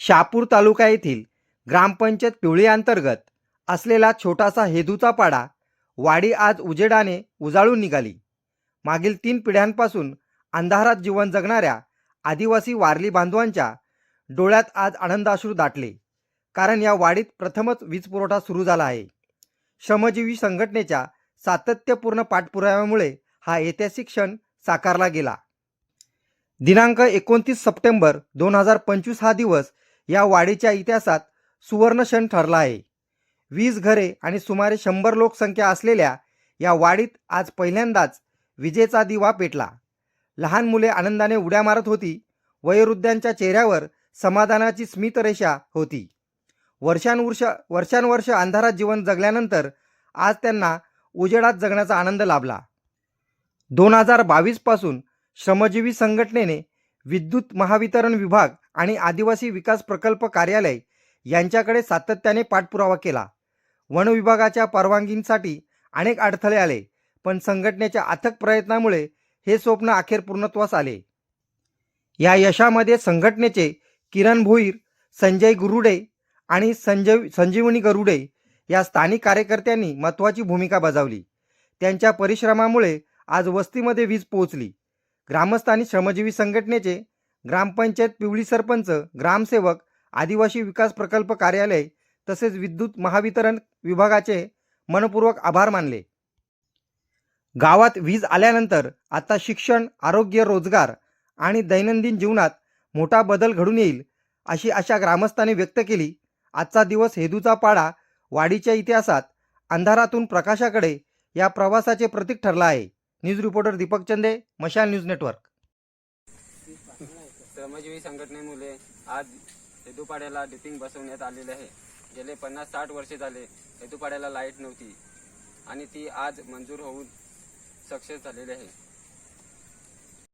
शापूर तालुका येथील ग्रामपंचायत पिवळी अंतर्गत असलेला छोटासा हेदूचा पाडा वाडी आज उजेडाने उजाळून निघाली. मागील तीन पिढ्यांपासून अंधारात जीवन जगणाऱ्या आदिवासी वारली बांधवांच्या डोळ्यात आज आनंदाश्रू दाटले. कारण या वाडीत प्रथमच वीज पुरवठा सुरू झाला आहे. श्रमजीवी संघटनेच्या सातत्यपूर्ण पाठपुराव्यामुळे हा ऐतिहासिक क्षण साकारला गेला. दिनांक एकोणतीस सप्टेंबर दोन हजार पंचवीस हा दिवस या वाडीच्या इतिहासात सुवर्ण क्षण ठरला आहे. वीस घरे आणि सुमारे शंभर लोकसंख्या असलेल्या या वाडीत आज पहिल्यांदाच विजेचा दिवा पेटला. लहान मुले आनंदाने उड्या मारत होती. वयोवृद्धांच्या चेहऱ्यावर समाधानाची स्मितरेषा होती. वर्षानुवर्ष वर्षानुवर्ष अंधारात जीवन जगल्यानंतर आज त्यांना उजेडात जगण्याचा आनंद लाभला. दोन हजार बावीसपासून श्रमजीवी संघटनेने विद्युत महावितरण विभाग आणि आदिवासी विकास प्रकल्प कार्यालय यांच्याकडे सातत्याने पाठपुरावा केला. वन विभागाच्या परवानगींसाठी अनेक अडथळे आले पण संघटनेच्या अथक प्रयत्नामुळे हे स्वप्न अखेर पूर्णत्वास आले. या यशामध्ये संघटनेचे किरण भोईर संजय गुरुडे आणि संजय संजीवनी गरुडे या स्थानिक कार्यकर्त्यांनी महत्त्वाची भूमिका बजावली. त्यांच्या परिश्रमामुळे आज वस्तीमध्ये वीज पोहोचली. ग्रामस्थांनी श्रमजीवी संघटनेचे ग्रामपंचायत पिवळी सरपंच ग्रामसेवक आदिवासी विकास प्रकल्प कार्यालय तसेच विद्युत महावितरण विभागाचे मनपूर्वक आभार मानले. गावात वीज आल्यानंतर आता शिक्षण आरोग्य रोजगार आणि दैनंदिन जीवनात मोठा बदल घडून येईल अशी आशा ग्रामस्थांनी व्यक्त केली. आजचा दिवस हेदूचा पाडा वाडीच्या इतिहासात अंधारातून प्रकाशाकडे या प्रवासाचे प्रतीक ठरला आहे. न्यूज रिपोर्टर दीपक चंदे मशाल न्यूज नेटवर्क. श्रमजीवी संघटनेमुळे आज हेदुपाड्याला डिपिंग बसवण्यात आलेले आहे. गेले पन्नास साठ वर्षे झाले हेदुपाड्याला लाइट नव्हती आणि ती आज मंजूर होऊन सक्सेस झालेली आहे.